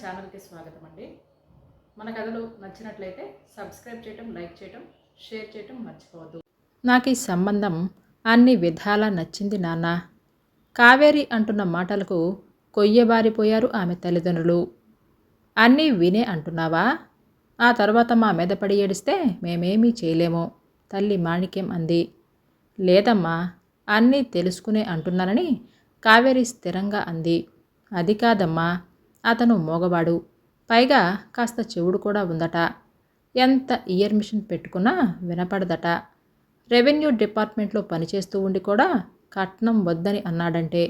ఛానల్కి స్వాగతం అండి. మన కథలు నచ్చినట్లయితే సబ్స్క్రైబ్ చేయటం లైక్ చేయటం షేర్ చేయటం మర్చిపోవద్దు. నాకు ఈ సంబంధం అన్ని విధాలా నచ్చింది నాన్న. కావేరి అంటున్న మాటలకు కొయ్యబారిపోయారు ఆమె తల్లిదండ్రులు. అన్నీ వినే అంటున్నావా? ఆ తర్వాత మా మీద పడి ఏడిస్తే మేమేమీ చేయలేము తల్లి మాణిక్యం అంది. లేదమ్మా అన్నీ తెలుసుకునే అంటున్నానని కావేరి స్థిరంగా అంది. అది కాదమ్మా అతను మోగవాడు. పైగా కాస్త చెవుడు కూడా ఉందట. ఎంత ఇయర్ మిషన్ పెట్టుకున్నా వినపడదట. రెవెన్యూ డిపార్ట్మెంట్లో పనిచేస్తూ ఉండి కూడా కట్నం వద్దని అన్నాడంటే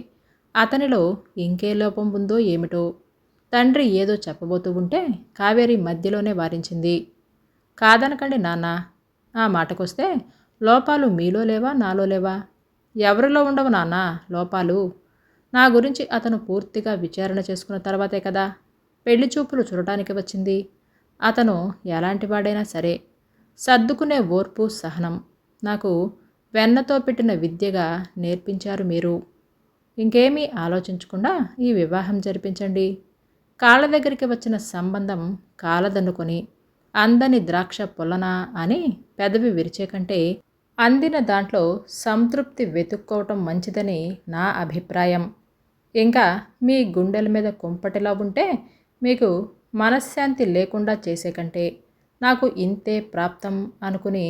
అతనిలో ఇంకే లోపం ఉందో ఏమిటో. తండ్రి ఏదో చెప్పబోతూ ఉంటే కావేరి మధ్యలోనే వారించింది. కాదనకండి నాన్న ఆ మాటకొస్తే లోపాలు మీలో లేవా నాలో లేవా? ఎవరిలో ఉండవు నాన్న లోపాలు. నా గురించి అతను పూర్తిగా విచారణ చేసుకున్న తర్వాతే కదా పెళ్ళి చూపులు చూడటానికి వచ్చింది. అతను ఎలాంటి వాడైనా సరే సర్దుకునే ఓర్పు సహనం. నాకు వెన్నతో పెట్టిన విద్యగా నేర్పించారు మీరు. ఇంకేమీ ఆలోచించకుండా ఈ వివాహం జరిపించండి. కాళ్ళ దగ్గరికి వచ్చిన సంబంధం కాలదన్నుకొని అందని ద్రాక్ష పొల్లనా అని పెదవి విరిచే కంటే అందిన దాంట్లో సంతృప్తి వెతుక్కోవటం మంచిదని నా అభిప్రాయం. ఇంకా మీ గుండెల మీద కుంపటిలా ఉంటే మీకు మనశ్శాంతి లేకుండా చేసే కంటే నాకు ఇంతే ప్రాప్తం అనుకుని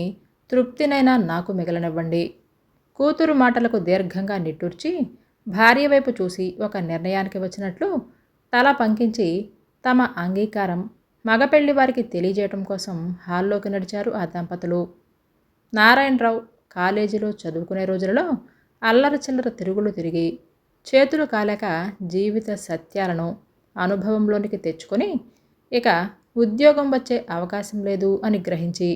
తృప్తినైనా నాకు మిగలనివ్వండి. కూతురు మాటలకు దీర్ఘంగా నిట్టూర్చి భార్య వైపు చూసి ఒక నిర్ణయానికి వచ్చినట్లు తల పంకించి తమ అంగీకారం మగపెళ్ళి వారికి తెలియజేయటం కోసం హాల్లోకి నడిచారు ఆ దంపతులు. నారాయణరావు కాలేజీలో చదువుకునే రోజులలో అల్లర చిల్లర తిరుగులు తిరిగి చేతులు కాలేక జీవిత సత్యాలను అనుభవంలోనికి తెచ్చుకొని ఇక ఉద్యోగం వచ్చే అవకాశం లేదు అని గ్రహించి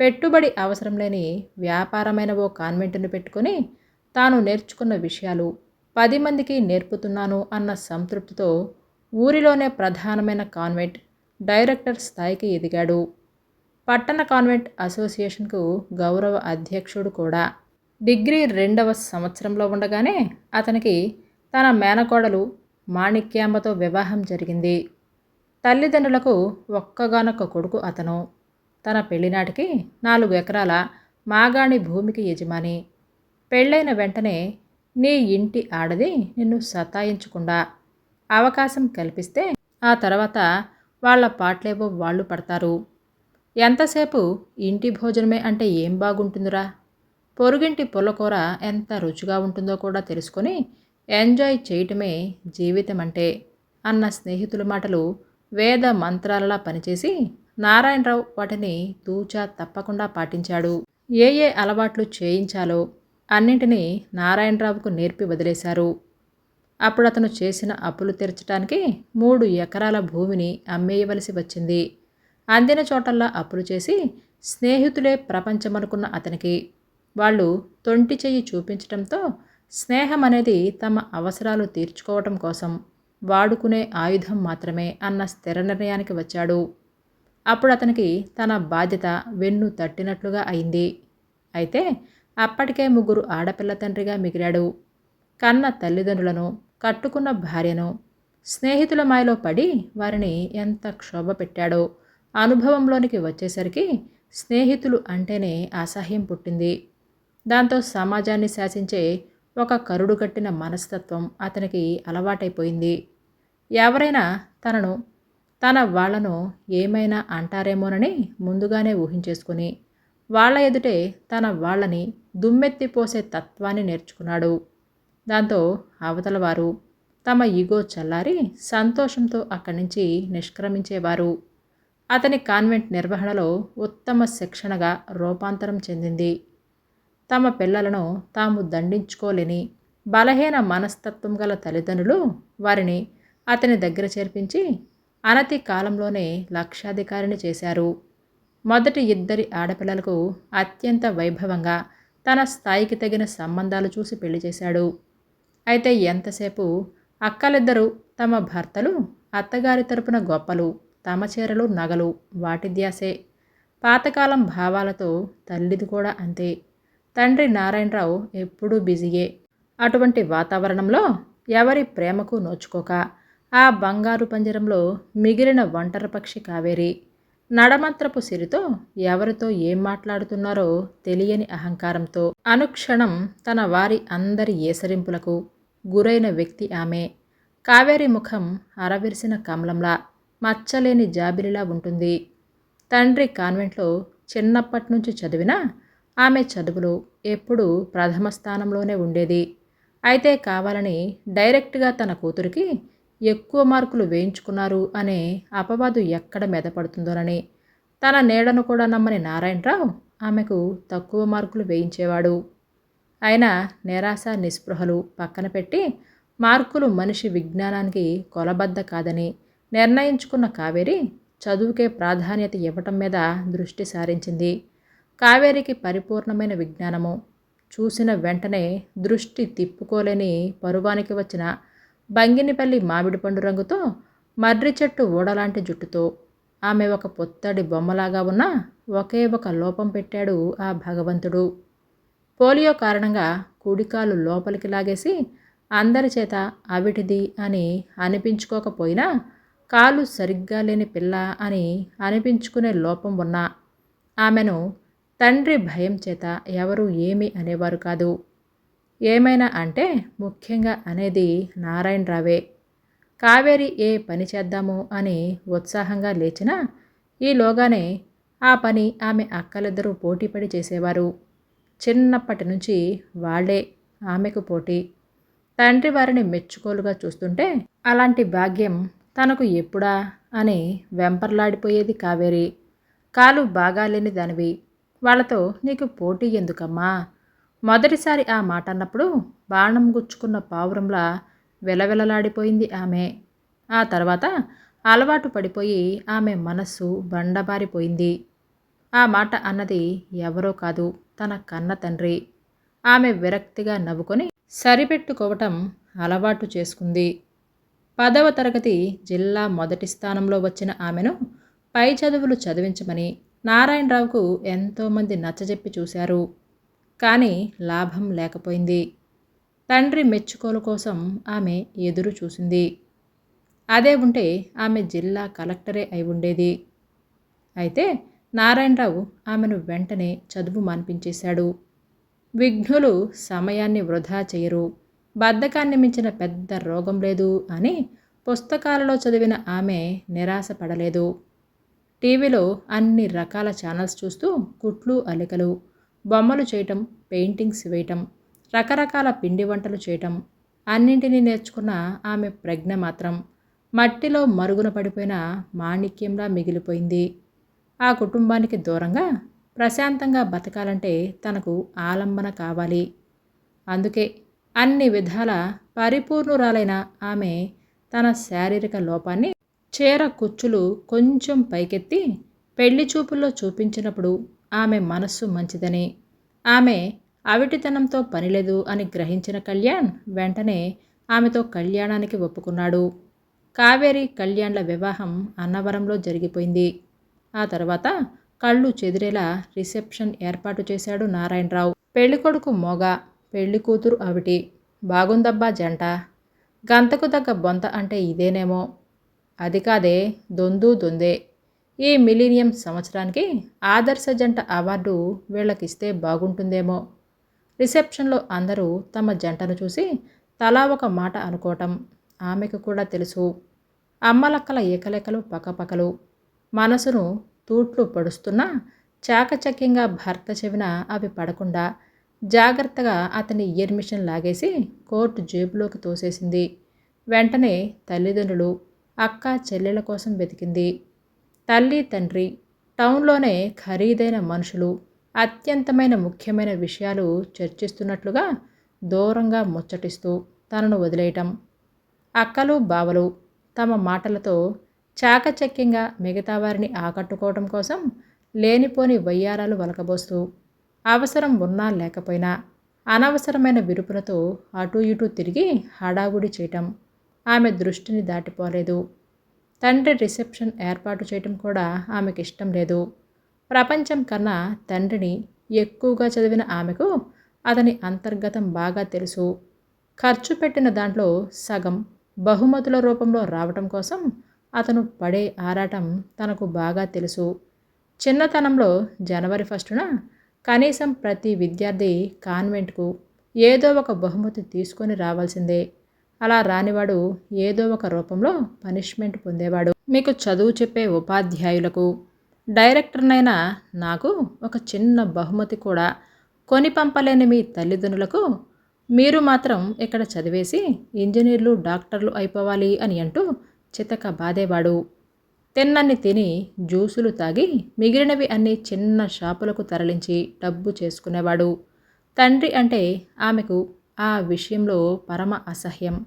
పెట్టుబడి అవసరం లేని వ్యాపారమైన ఓ కాన్వెంట్ను పెట్టుకొని తాను నేర్చుకున్న విషయాలు పది మందికి నేర్పుతున్నాను అన్న సంతృప్తితో ఊరిలోనే ప్రధానమైన కాన్వెంట్ డైరెక్టర్ స్థాయికి ఎదిగాడు. పట్టణ కాన్వెంట్ అసోసియేషన్కు గౌరవ అధ్యక్షుడు కూడా. డిగ్రీ రెండవ సంవత్సరంలో ఉండగానే అతనికి తన మేనకోడలు మాణిక్యాంబతో వివాహం జరిగింది. తల్లిదండ్రులకు ఒక్కగానొక్క కొడుకు అతను. తన పెళ్ళినాటికి నాలుగు ఎకరాల మాగాణి భూమికి యజమాని. పెళ్ళైన వెంటనే నీ ఇంటి ఆడది నిన్ను సతాయించకుండా అవకాశం కల్పిస్తే ఆ తర్వాత వాళ్ళ పాటలేవో వాళ్ళు పడతారు. ఎంతసేపు ఇంటి భోజనమే అంటే ఏం బాగుంటుందిరా? పొరుగింటి పుల్లకూర ఎంత రుచిగా ఉంటుందో కూడా తెలుసుకొని ఎంజాయ్ చేయటమే జీవితం అంటే అన్న స్నేహితుల మాటలు వేద మంత్రాలలా పనిచేసి నారాయణరావు వాటిని తూచా తప్పకుండా పాటించాడు. ఏ ఏ అలవాట్లు చేయించాలో అన్నింటినీ నారాయణరావుకు నేర్పి వదిలేశారు. అప్పుడు అతను చేసిన అప్పులు తీర్చడానికి మూడు ఎకరాల భూమిని అమ్మేయవలసి వచ్చింది. అందిన చోటల్లా అప్పులు చేసి స్నేహితులే ప్రపంచమనుకున్న అతనికి. వాళ్ళు తొంటి చెయ్యి చూపించటంతో స్నేహం అనేది తమ అవసరాలు తీర్చుకోవటం కోసం వాడుకునే ఆయుధం మాత్రమే అన్న స్థిర నిర్ణయానికి వచ్చాడు. అప్పుడు అతనికి తన బాధ్యత వెన్ను తట్టినట్లుగా అయింది. అయితే అప్పటికే ముగ్గురు ఆడపిల్ల తండ్రిగా మిగిలాడు. కన్న తల్లిదండ్రులను కట్టుకున్న భార్యను స్నేహితుల మాయలో పడి వారిని ఎంత క్షోభ పెట్టాడో అనుభవంలోనికి వచ్చేసరికి స్నేహితులు అంటేనే అసహ్యం పుట్టింది. దాంతో సమాజాన్ని శాసించే ఒక కరుడు కట్టిన మనస్తత్వం అతనికి అలవాటైపోయింది. ఎవరైనా తనను తన వాళ్ళను ఏమైనా అంటారేమోనని ముందుగానే ఊహించేసుకుని వాళ్ళ ఎదుటే తన వాళ్ళని దుమ్మెత్తిపోసే తత్వాన్ని నేర్చుకున్నాడు. దాంతో అవతల వారు తమ ఈగో చల్లారి సంతోషంతో అక్కడి నుంచి నిష్క్రమించేవారు. అతని కాన్వెంట్ నిర్వహణలో ఉత్తమ శిక్షణగా రూపాంతరం చెందింది. తమ పిల్లలను తాము దండించుకోలేని బలహీన మనస్తత్వం గల తల్లిదండ్రులు వారిని అతని దగ్గర చేర్పించి అనతి కాలంలోనే లక్షాధికారిని చేశారు. మొదటి ఇద్దరి ఆడపిల్లలకు అత్యంత వైభవంగా తన స్థాయికి తగిన సంబంధాలు చూసి పెళ్ళి చేశాడు. అయితే ఎంతసేపు అక్కలిద్దరూ తమ భర్తలు అత్తగారి తరపున గొప్పలు తమచేరలు నగలు వాటి ధ్యాసే. పాతకాలం భావాలతో తల్లిది కూడా అంతే. తండ్రి నారాయణరావు ఎప్పుడూ బిజీయే. అటువంటి వాతావరణంలో ఎవరి ప్రేమకు నోచుకోక ఆ బంగారు పంజరంలో మిగిలిన ఒంటరి పక్షి కావేరి. నడమంత్రపు సిరితో ఎవరితో ఏం మాట్లాడుతున్నారో తెలియని అహంకారంతో. అనుక్షణం తన వారి అందరి ఏసరింపులకు గురైన వ్యక్తి ఆమె. కావేరి ముఖం అరవిరిసిన కమలంలా. మచ్చలేని జాబిలిలా ఉంటుంది. తండ్రి కాన్వెంట్లో చిన్నప్పటి నుంచి చదివినా ఆమె చదువులో ఎప్పుడూ ప్రథమ స్థానంలోనే ఉండేది. అయితే కావాలని డైరెక్ట్గా తన కూతురికి ఎక్కువ మార్కులు వేయించుకున్నారు అనే అపవాదు ఎక్కడ మెదపడుతుందోనని తన నీడను కూడా నమ్మని నారాయణరావు ఆమెకు తక్కువ మార్కులు వేయించేవాడు. అయినా నిరాశ నిస్పృహలు పక్కన పెట్టి మార్కులు మనిషి విజ్ఞానానికి కొలబద్ద కాదని నిర్ణయించుకున్న కావేరి చదువుకే ప్రాధాన్యత ఇవ్వటం మీద దృష్టి సారించింది. కావేరికి పరిపూర్ణమైన విజ్ఞానము చూసిన వెంటనే దృష్టి తిప్పుకోలేని పరువానికి వచ్చిన బంగినిపల్లి మామిడి పండు రంగుతో మర్రి చెట్టు ఊడలాంటి జుట్టుతో ఆమె ఒక పొత్తడి బొమ్మలాగా ఉన్న ఒకే ఒక లోపం పెట్టాడు ఆ భగవంతుడు. పోలియో కారణంగా కుడికాలు లోపలికి లాగేసి అందరి చేత అవిటిది అని అనిపించుకోకపోయినా కాలు సరిగ్గా లేని పిల్ల అని అనిపించుకునే లోపం ఉన్న ఆమెను తండ్రి భయం చేత ఎవరు ఏమీ అనేవారు కాదు. ఏమైనా అంటే ముఖ్యంగా అనేది నారాయణరావే. కావేరి ఏ పని చేద్దాము అని ఉత్సాహంగా లేచినా ఈలోగానే ఆ పని ఆమె అక్కలిద్దరూ పోటీపడి చేసేవారు. చిన్నప్పటి నుంచి వాళ్ళే ఆమెకు పోటీ. తండ్రి వారిని మెచ్చుకోలుగా చూస్తుంటే అలాంటి భాగ్యం తనకు ఎప్పుడా అని వెంపర్లాడిపోయేది కావేరి. కాలు బాగాలేని దానివి వాళ్ళతో నీకు పోటీ ఎందుకమ్మా? మొదటిసారి ఆ మాట అన్నప్పుడు బాణం గుచ్చుకున్న పావురంలా వెలవెలలాడిపోయింది ఆమె. ఆ తర్వాత అలవాటు పడిపోయి ఆమె మనస్సు బండబారిపోయింది. ఆ మాట అన్నది ఎవరో కాదు తన కన్న తండ్రి. ఆమె విరక్తిగా నవ్వుకొని సరిపెట్టుకోవటం అలవాటు చేసుకుంది. పదవ తరగతి జిల్లా మొదటి స్థానంలో వచ్చిన ఆమెను పై చదువులు చదివించమని నారాయణరావుకు ఎంతోమంది నచ్చజెప్పి చూశారు. కానీ లాభం లేకపోయింది. తండ్రి మెచ్చుకోలు కోసం ఆమె ఎదురు చూసింది. అదే ఉంటే ఆమె జిల్లా కలెక్టరే అయి ఉండేది. అయితే నారాయణరావు ఆమెను వెంటనే చదువు మాన్పించేశాడు. విఘ్నులు సమయాన్ని వృధా చేయరు. బద్ధకాన్ని మించిన పెద్ద రోగం లేదు అని పుస్తకాలలో చదివిన ఆమె నిరాశపడలేదు. టీవీలో అన్ని రకాల ఛానల్స్ చూస్తూ కుట్లు అలికలు బొమ్మలు చేయటం పెయింటింగ్స్ వేయటం రకరకాల పిండి వంటలు చేయటం అన్నింటినీ నేర్చుకున్న ఆమె ప్రజ్ఞ మాత్రం మట్టిలో మరుగున పడిపోయిన మాణిక్యంలా మిగిలిపోయింది. ఆ కుటుంబానికి దూరంగా ప్రశాంతంగా బతకాలంటే తనకు ఆలంబన కావాలి. అందుకే అన్ని విధాల పరిపూర్ణురాలైన ఆమె తన శారీరక లోపాన్ని చీర కుచ్చులు కొంచెం పైకెత్తి పెళ్ళి చూపుల్లో చూపించినప్పుడు ఆమె మనస్సు మంచిదని ఆమె అవిటితనంతో పనిలేదు అని గ్రహించిన కళ్యాణ్ వెంటనే ఆమెతో కళ్యాణానికి ఒప్పుకున్నాడు. కావేరి కళ్యాణ్ల వివాహం అన్నవరంలో జరిగిపోయింది. ఆ తర్వాత కళ్ళు చెదిరేలా రిసెప్షన్ ఏర్పాటు చేశాడు నారాయణరావు. పెళ్ళికొడుకు మోగ పెళ్ళి కూతురు అవిటి. బాగుందబ్బా జంట. గంతకు తగ్గ బొంత అంటే ఇదేనేమో. అది కాదే దొందు దొందే. ఈ మిలీనియం సంవత్సరానికి ఆదర్శ జంట అవార్డు వీళ్ళకిస్తే బాగుంటుందేమో. రిసెప్షన్లో అందరూ తమ జంటను చూసి తలా ఒక మాట అనుకోవటం ఆమెకు కూడా తెలుసు. అమ్మలక్కల ఏకలేకలు పకపకలు. మనసును తూట్లు పడుస్తున్నా చాకచక్యంగా భర్త చెవిన అవి పడకుండా జాగ్రత్తగా అతని ఇయర్ మిషన్ లాగేసి కోర్టు జేబులోకి తోసేసింది. వెంటనే తల్లిదండ్రులు అక్క చెల్లెల కోసం వెతికింది. తల్లి తండ్రి టౌన్లోనే ఖరీదైన మనుషులు అత్యంతమైన ముఖ్యమైన విషయాలు చర్చిస్తున్నట్లుగా దూరంగా ముచ్చటిస్తూ తనను వదిలేయటం. అక్కలు బావలు తమ మాటలతో చాకచక్యంగా మిగతా వారిని ఆకట్టుకోవడం కోసం లేనిపోని వయ్యారాలు వలకబోస్తూ అవసరం ఉన్నా లేకపోయినా అనవసరమైన విరుపులతో అటూ ఇటూ తిరిగి హడావుడి చేయటం ఆమె దృష్టిని దాటిపోలేదు. తండ్రి రిసెప్షన్ ఏర్పాటు చేయటం కూడా ఆమెకి ఇష్టం లేదు. ప్రపంచం కన్నా తండ్రిని ఎక్కువగా చదివిన ఆమెకు అతని అంతర్గతం బాగా తెలుసు. ఖర్చు పెట్టిన దాంట్లో సగం బహుమతుల రూపంలో రావటం కోసం అతను పడే ఆరాటం తనకు బాగా తెలుసు. చిన్నతనంలో జనవరి ఫస్టున కనీసం ప్రతి విద్యార్థి కాన్వెంట్కు ఏదో ఒక బహుమతి తీసుకొని రావాల్సిందే. అలా రానివాడు ఏదో ఒక రూపంలో పనిష్మెంట్ పొందేవాడు. మీకు చదువు చెప్పే ఉపాధ్యాయులకు డైరెక్టర్నైనా నాకు ఒక చిన్న బహుమతి కూడా కొని పంపలేని మీ తల్లిదండ్రులకు మీరు మాత్రం ఇక్కడ చదివేసి ఇంజనీర్లు డాక్టర్లు అయిపోవాలి అని అంటూ చితక బాధేవాడు. తిన్నన్ని తిని జ్యూసులు తాగి మిగిలినవి అన్ని చిన్న షాపులకు తరలించి డబ్బు చేసుకునేవాడు. తండ్రి అంటే ఆమెకు ఆ విషయంలో పరమ అసహ్యం.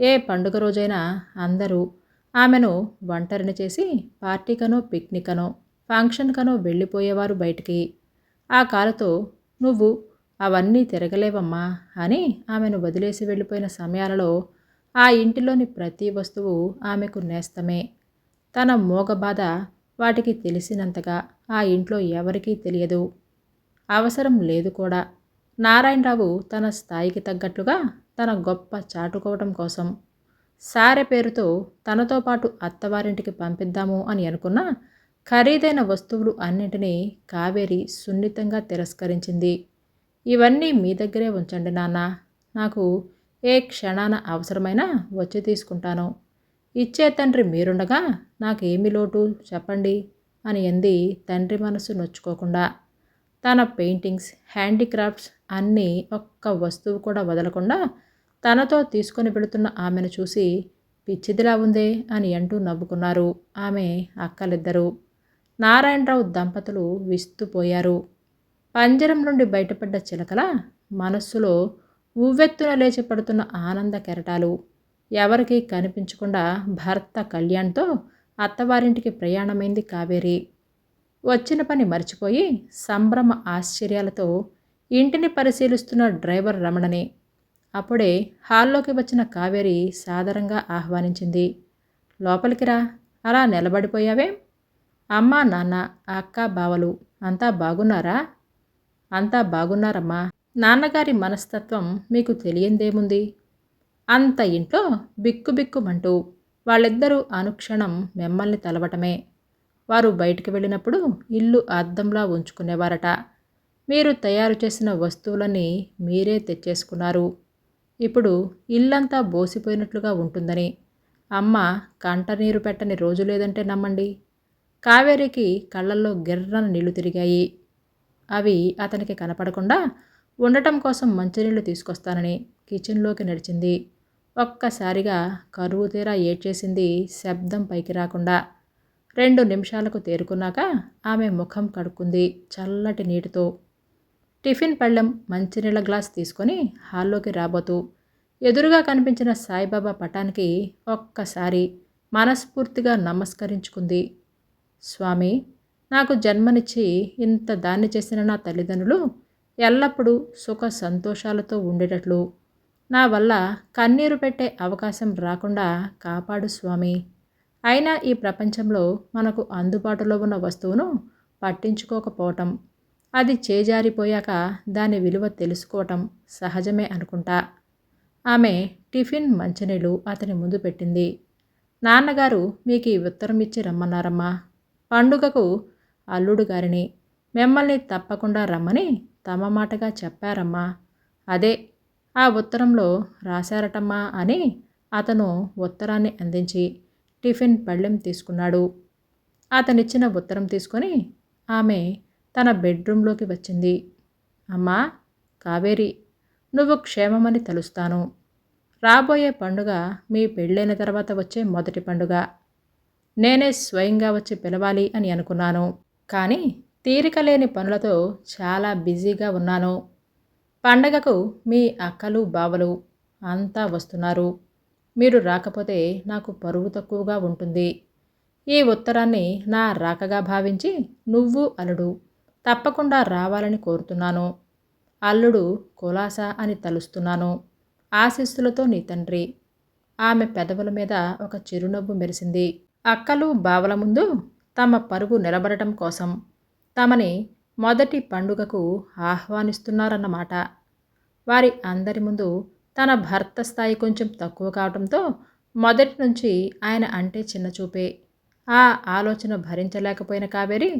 ఏ పండుగ రోజైనా అందరూ ఆమెను ఒంటరిని చేసి పార్టీకనో పిక్నికనో ఫంక్షన్కనో వెళ్ళిపోయేవారు బయటికి. ఆ కాలతో నువ్వు అవన్నీ తిరగలేవమ్మా అని ఆమెను వదిలేసి వెళ్ళిపోయిన సమయాలలో ఆ ఇంటిలోని ప్రతి వస్తువు ఆమెకు నేస్తమే. తన మోగ బాధ వాటికి తెలిసినంతగా ఆ ఇంట్లో ఎవరికీ తెలియదు. అవసరం లేదు కూడా. నారాయణరావు తన స్థాయికి తగ్గట్లుగా తన గొప్ప చాటుకోవటం కోసం సారె పేరుతో తనతో పాటు అత్తవారింటికి పంపిద్దాము అని అనుకున్న ఖరీదైన వస్తువులు అన్నింటినీ కావేరి సున్నితంగా తిరస్కరించింది. ఇవన్నీ మీ దగ్గరే ఉంచండి నాన్న. నాకు ఏ క్షణాన అవసరమైనా వచ్చి తీసుకుంటాను. ఇచ్చే తండ్రి మీరుండగా నాకేమి లోటు? చెప్పండి అని ఎంది తండ్రి మనసు నొచ్చుకోకుండా. తన పెయింటింగ్స్ హ్యాండీక్రాఫ్ట్స్ అన్నీ ఒక్క వస్తువు కూడా వదలకుండా తనతో తీసుకొని వెళుతున్న ఆమెను చూసి పిచ్చిదిలా ఉందే అని అంటూ నవ్వుకున్నారు ఆమె అక్కలిద్దరూ. నారాయణరావు దంపతులు విస్తుపోయారు. పంజరం నుండి బయటపడ్డ చిలకల మనస్సులో ఉవ్వెత్తున లేచి పడుతున్న ఆనంద కెరటాలు. ఎవరికీ కనిపించకుండా భర్త కళ్యాణ్తో అత్తవారింటికి ప్రయాణమైంది కావేరి. వచ్చిన పని మర్చిపోయి సంభ్రమ ఆశ్చర్యాలతో ఇంటిని పరిశీలిస్తున్న డ్రైవర్ రమణని. అప్పుడే హాల్లోకి వచ్చిన కావేరి సాదరంగా ఆహ్వానించింది. లోపలికి రా అలా నిలబడిపోయావే? అమ్మా నాన్న అక్క బావలు అంతా బాగున్నారా? అంతా బాగున్నారమ్మా. నాన్నగారి మనస్తత్వం మీకు తెలియందేముంది? అంత ఇంట్లో బిక్కుబిక్కుమంటూ వాళ్ళిద్దరూ అనుక్షణం మిమ్మల్ని తలవటమే. వారు బయటికి వెళ్ళినప్పుడు ఇల్లు అద్దంలా ఉంచుకునేవారట. మీరు తయారు చేసిన వస్తువులని మీరే తెచ్చేసుకున్నారు. ఇప్పుడు ఇల్లంతా బోసిపోయినట్లుగా ఉంటుందని. అమ్మ కంటనీరు పెట్టని రోజు లేదంటే నమ్మండి. కావేరికి కళ్ళల్లో గిర్రన నీళ్ళు తిరిగాయి. అవి అతనికి కనపడకుండా ఉండటం కోసం మంచినీళ్ళు తీసుకొస్తానని కిచెన్లోకి నడిచింది. ఒక్కసారిగా కరువు తీరా ఏడ్చేసింది శబ్దం పైకి రాకుండా. రెండు నిమిషాలకు తేరుకున్నాక ఆమె ముఖం కడుక్కుంది చల్లటి నీటితో. టిఫిన్ పళ్ళెం మంచినీళ్ళ గ్లాస్ తీసుకొని హాల్లోకి రాబోతూ ఎదురుగా కనిపించిన సాయిబాబా పటానికి ఒక్కసారి మనస్ఫూర్తిగా నమస్కరించుకుంది. స్వామి నాకు జన్మనిచ్చి ఇంత దాన్ని చేసిన నా తల్లిదండ్రులు ఎల్లప్పుడూ సుఖ సంతోషాలతో ఉండేటట్లు నా వల్ల కన్నీరు పెట్టే అవకాశం రాకుండా కాపాడు స్వామి. అయినా ఈ ప్రపంచంలో మనకు అందుబాటులో ఉన్న వస్తువును పట్టించుకోకపోవటం అది చేజారిపోయాక దాని విలువ తెలుసుకోవటం సహజమే అనుకుంటా. ఆమె టిఫిన్ మంచినీళ్ళు అతని ముందు పెట్టింది. నాన్నగారు మీకు ఈ ఉత్తరం ఇచ్చి రమ్మన్నారమ్మా. పండుగకు అల్లుడు గారిని మిమ్మల్ని తప్పకుండా రమ్మని తమ మాటగా చెప్పారమ్మా. అదే ఆ ఉత్తరంలో రాశారటమ్మా అని అతను ఉత్తరాన్ని అందించి టిఫిన్ పళ్ళెం తీసుకున్నాడు. అతనిచ్చిన ఉత్తరం తీసుకొని ఆమె తన బెడ్రూమ్లోకి వచ్చింది. అమ్మా కావేరి నువ్వు క్షేమమని తలుస్తాను. రాబోయే పండుగ మీ పెళ్ళైన తర్వాత వచ్చే మొదటి పండుగ. నేనే స్వయంగా వచ్చి పిలవాలి అని అనుకున్నాను. కానీ తీరిక లేని పనులతో చాలా బిజీగా ఉన్నాను. పండగకు మీ అక్కలు బావలు అంతా వస్తున్నారు. మీరు రాకపోతే నాకు పరువు తక్కువగా ఉంటుంది. ఈ ఉత్తరాన్ని నా రాకగా భావించి నువ్వు అల్లుడు. తప్పకుండా రావాలని కోరుతున్నాను. అల్లుడు కులాస అని తలుస్తున్నాను. ఆశీస్సులతో నీ తండ్రి. ఆమె పెదవుల మీద ఒక చిరునవ్వు మెరిసింది. అక్కలు బావల ముందు తమ పరుగు నిలబడటం కోసం తమని మొదటి పండుగకు ఆహ్వానిస్తున్నారన్నమాట. వారి అందరి ముందు తన భర్త స్థాయి కొంచెం తక్కువ కావడంతో మొదటి నుంచి ఆయన అంటే చిన్న చూపే. ఆ ఆలోచన భరించలేకపోయిన కావేరి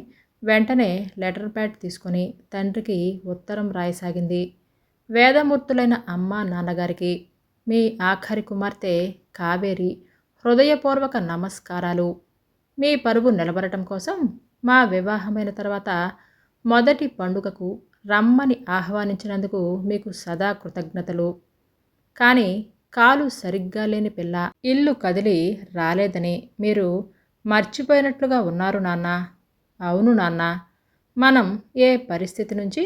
వెంటనే లెటర్ ప్యాడ్ తీసుకొని తండ్రికి ఉత్తరం రాయసాగింది. వేదమూర్తులైన అమ్మ నాన్నగారికి మీ ఆఖరి కుమార్తె కావేరి హృదయపూర్వక నమస్కారాలు. మీ పరువు నిలబడటం కోసం మా వివాహమైన తర్వాత మొదటి పండుగకు రమ్మని ఆహ్వానించినందుకు మీకు సదా కృతజ్ఞతలు. కానీ కాలు సరిగ్గా లేని పిల్ల ఇల్లు కదిలి రాలేదని మీరు మర్చిపోయినట్లుగా ఉన్నారు నాన్న. అవును నాన్న. మనం ఏ పరిస్థితి నుంచి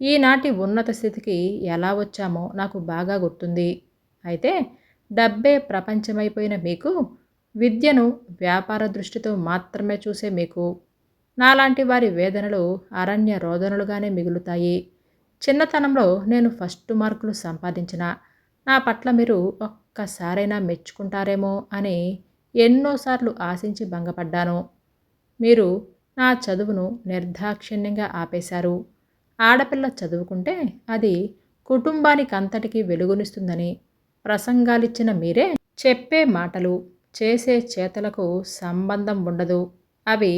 ఈనాటి ఉన్నత స్థితికి ఎలా వచ్చామో నాకు బాగా గుర్తుంది. అయితే డబ్బే ప్రపంచమైపోయిన మీకు విద్యను వ్యాపార దృష్టితో మాత్రమే చూసే మీకు నాలాంటి వారి వేదనలు అరణ్య రోదనలుగానే మిగులుతాయి. చిన్నతనంలో నేను ఫస్ట్ మార్కులు సంపాదించిన నా పట్ల మీరు ఒక్కసారైనా మెచ్చుకుంటారేమో అని ఎన్నోసార్లు ఆశించి భంగపడ్డాను. మీరు నా చదువును నిర్దాక్షిణ్యంగా ఆపేశారు. ఆడపిల్ల చదువుకుంటే అది కుటుంబానికి అంతటికీ వెలుగునిస్తుందని ప్రసంగాలిచ్చిన మీరే చెప్పే మాటలు చేసే చేతలకు సంబంధం ఉండదు. అవి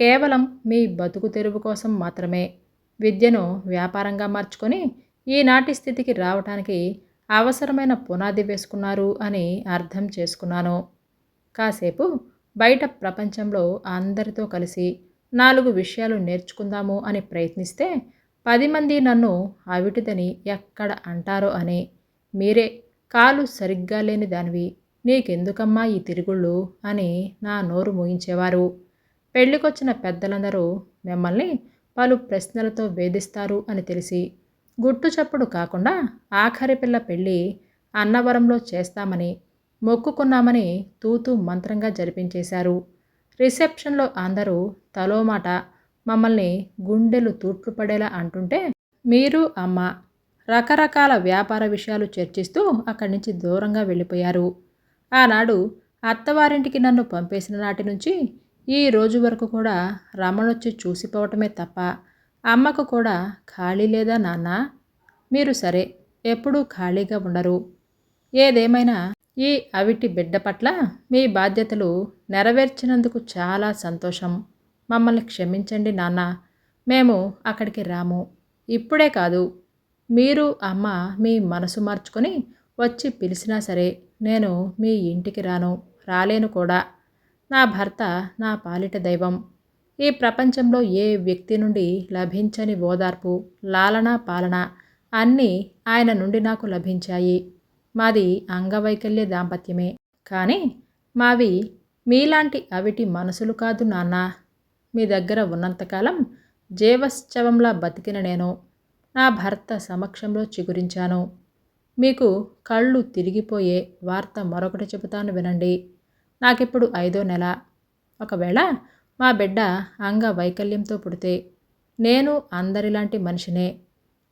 కేవలం మీ బతుకు తెరువు కోసం మాత్రమే. విద్యను వ్యాపారంగా మార్చుకొని ఈనాటి స్థితికి రావటానికి అవసరమైన పునాది వేసుకున్నారు అని అర్థం చేసుకున్నాను. కాసేపు బయట ప్రపంచంలో అందరితో కలిసి నాలుగు విషయాలు నేర్చుకుందాము అని ప్రయత్నిస్తే పది మంది నన్ను అవిటిదని ఎక్కడ అంటారో అని. మీరే కాలు సరిగ్గా లేని దానివి. నీకెందుకమ్మా ఈ తిరుగుళ్ళు? అని నా నోరు ముగించేవారు పెళ్ళికొచ్చిన పెద్దలందరూ మిమ్మల్ని పలు ప్రశ్నలతో వేధిస్తారు అని తెలిసి గుట్టు చప్పుడు కాకుండా ఆఖరి పిల్ల పెళ్ళి అన్నవరంలో చేస్తామని మొక్కుకున్నామని తూతూ మంత్రంగా జరిపించేశారు. రిసెప్షన్లో అందరూ తలో మాట మమ్మల్ని గుండెలు తూట్లు పడేలా అంటుంటే మీరు అమ్మ రకరకాల వ్యాపార విషయాలు చర్చిస్తూ అక్కడి నుంచి దూరంగా వెళ్ళిపోయారు. ఆనాడు అత్తవారింటికి నన్ను పంపేసిన నాటి నుంచి ఈ రోజు వరకు కూడా రమణొచ్చి చూసిపోవటమే తప్ప అమ్మకు కూడా ఖాళీ లేదా నాన్న? మీరు సరే ఎప్పుడూ ఖాళీగా ఉండరు. ఏదేమైనా ఈ అవిటి బిడ్డ పట్ల మీ బాధ్యతలు నెరవేర్చినందుకు చాలా సంతోషం. మమ్మల్ని క్షమించండి నాన్న. మేము అక్కడికి రాము. ఇప్పుడే కాదు. మీరు అమ్మ మీ మనసు మార్చుకొని వచ్చి పిలిచినా సరే నేను మీ ఇంటికి రాను. రాలేను కూడా. నా భర్త నా పాలిట దైవం. ఈ ప్రపంచంలో ఏ వ్యక్తి నుండి లభించని ఓదార్పు లాలన పాలన అన్నీ ఆయన నుండి నాకు లభించాయి. మాది అంగవైకల్య దాంపత్యమే. కానీ మావి మీలాంటి అవిటి మనసులు కాదు నాన్న. మీ దగ్గర ఉన్నంతకాలం జీవశ్చవంలా బతికిన నేను. నా భర్త సమక్షంలో చిగురించాను. మీకు కళ్ళు తిరిగిపోయే వార్త మరొకటి చెబుతాను వినండి. నాకిప్పుడు ఐదో నెల. ఒకవేళ మా బిడ్డ అంగ వైకల్యంతో పుడితే నేను అందరిలాంటి మనిషినే.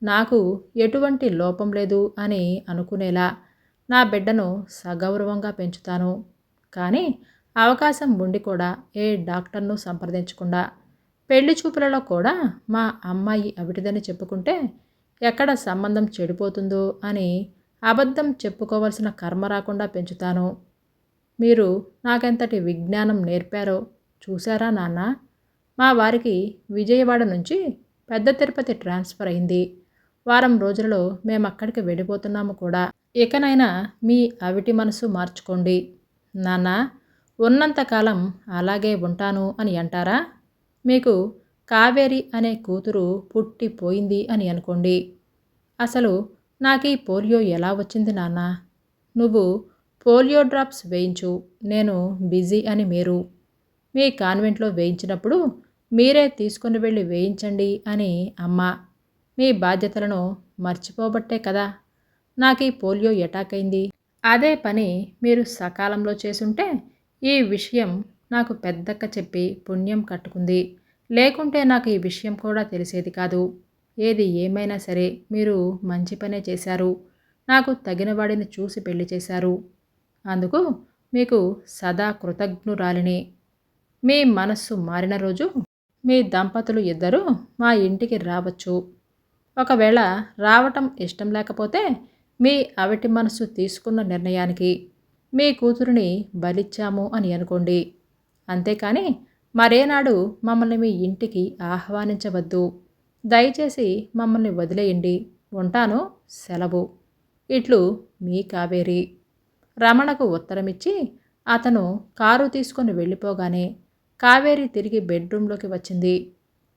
నాకు ఎటువంటి లోపం లేదు అని అనుకునేలా నా బిడ్డను సగౌరవంగా పెంచుతాను. కానీ అవకాశం ఉండి కూడా ఏ డాక్టర్ను సంప్రదించకుండా పెళ్ళి చూపులలో కూడా మా అమ్మాయి అవిటిదని చెప్పుకుంటే ఎక్కడ సంబంధం చెడిపోతుందో అని అబద్ధం చెప్పుకోవాల్సిన కర్మ రాకుండా పెంచుతాను. మీరు నాకెంతటి విజ్ఞానం నేర్పారో చూసారా నాన్న? మా వారికి విజయవాడ నుంచి పెద్ద తిరుపతి ట్రాన్స్ఫర్ అయింది. వారం రోజులలో మేము అక్కడికి వెళ్ళిపోతున్నాము కూడా. ఇకనైనా మీ అవిటి మనసు మార్చుకోండి. నాన్న ఉన్నంతకాలం అలాగే ఉంటాను అని అంటారా? మీకు కావేరి అనే కూతురు పుట్టిపోయింది అని అనుకోండి. అసలు నాకు ఈ పోలియో ఎలా వచ్చింది నాన్న? నువ్వు పోలియో డ్రాప్స్ వేయించు. నేను బిజీ అని మీరు. మీ కాన్వెంట్లో వేయించినప్పుడు మీరే తీసుకుని వెళ్ళి వేయించండి అని అమ్మ. మీ బాధ్యతలను మర్చిపోబట్టే కదా. నాకు ఈ పోలియో ఎటాక్ అయింది. అదే పని మీరు సకాలంలో చేసుంటే ఈ విషయం నాకు పెద్దక్క చెప్పి పుణ్యం కట్టుకుంది. లేకుంటే నాకు ఈ విషయం కూడా తెలిసేది కాదు. ఏది ఏమైనా సరే మీరు మంచి పనే చేశారు. నాకు తగిన వాడిని చూసి పెళ్ళి చేశారు. అందుకు మీకు సదా కృతజ్ఞురాలిని. మీ మనస్సు మారిన రోజు మీ దంపతులు ఇద్దరూ మా ఇంటికి రావచ్చు. ఒకవేళ రావటం ఇష్టం లేకపోతే మీ అవిటి మనసు తీసుకున్న నిర్ణయానికి మీ కూతురిని బలిచ్చాము అని అనుకోండి. అంతేకాని మరేనాడు మమ్మల్ని మీ ఇంటికి ఆహ్వానించవద్దు. దయచేసి మమ్మల్ని వదిలేయండి. ఉంటాను. సెలవు. ఇట్లు మీ కావేరి. రమణకు ఉత్తరమిచ్చి అతను కారు తీసుకొని వెళ్ళిపోగానే కావేరి తిరిగి బెడ్రూమ్లోకి వచ్చింది.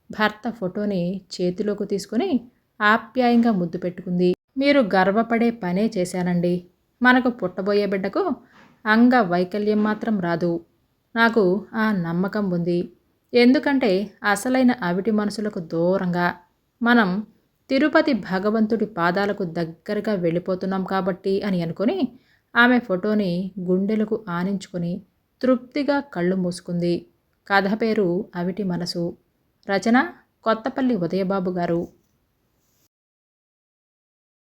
భర్త ఫోటోని చేతిలోకి తీసుకుని ఆప్యాయంగా ముద్దు పెట్టుకుంది. మీరు గర్వపడే పనే చేశానండి. మనకు పుట్టబోయే బిడ్డకు అంగ వైకల్యం మాత్రం రాదు. నాకు ఆ నమ్మకం ఉంది. ఎందుకంటే అసలైన అవిటి మనసులకు దూరంగా. మనం తిరుపతి భగవంతుడి పాదాలకు దగ్గరగా వెళ్ళిపోతున్నాం కాబట్టి అని అనుకుని ఆమె ఫోటోని గుండెలకు ఆనించుకుని తృప్తిగా కళ్ళు మూసుకుంది. కథ పేరు అవిటి మనసు. రచన కొత్తపల్లి ఉదయబాబు గారు.